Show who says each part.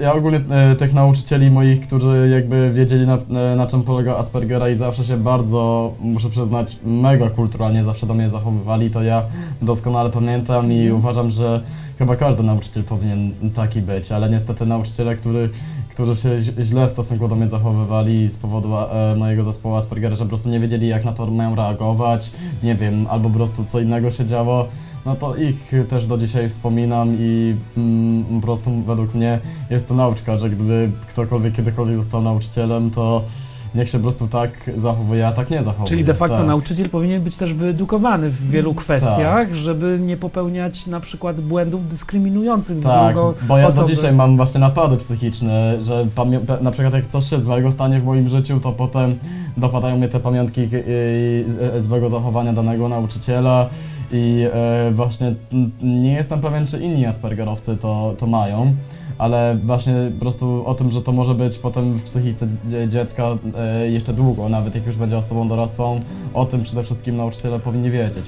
Speaker 1: Ja ogólnie e, tych nauczycieli moich, którzy jakby wiedzieli na, e, na czym polega Aspergera i zawsze się bardzo, muszę przyznać, mega kulturalnie zawsze do mnie zachowywali, to ja doskonale pamiętam i uważam, że chyba każdy nauczyciel powinien taki być, ale niestety nauczyciele, który, którzy się źle w stosunku do mnie zachowywali z powodu e, mojego zespołu Aspergera, że po prostu nie wiedzieli jak na to mają reagować, nie wiem, albo po prostu co innego się działo, no to ich też do dzisiaj wspominam i mm, po prostu według mnie jest to nauczka, że gdyby ktokolwiek kiedykolwiek został nauczycielem, to niech się po prostu tak zachowuje, a tak nie zachowuje.
Speaker 2: Czyli de facto
Speaker 1: tak.
Speaker 2: nauczyciel powinien być też wyedukowany w wielu kwestiach, żeby nie popełniać na przykład błędów dyskryminujących
Speaker 1: Tak,
Speaker 2: drugą
Speaker 1: bo ja
Speaker 2: osobę.
Speaker 1: do dzisiaj mam właśnie napady psychiczne, że na przykład jak coś się złego stanie w moim życiu, to potem dopadają mnie te pamiątki yy, z- złego zachowania danego nauczyciela i e, właśnie nie jestem pewien, czy inni Aspergerowcy to, to mają, ale właśnie po prostu o tym, że to może być potem w psychice dzie- dziecka e, jeszcze długo, nawet jak już będzie osobą dorosłą, o tym przede wszystkim nauczyciele powinni wiedzieć.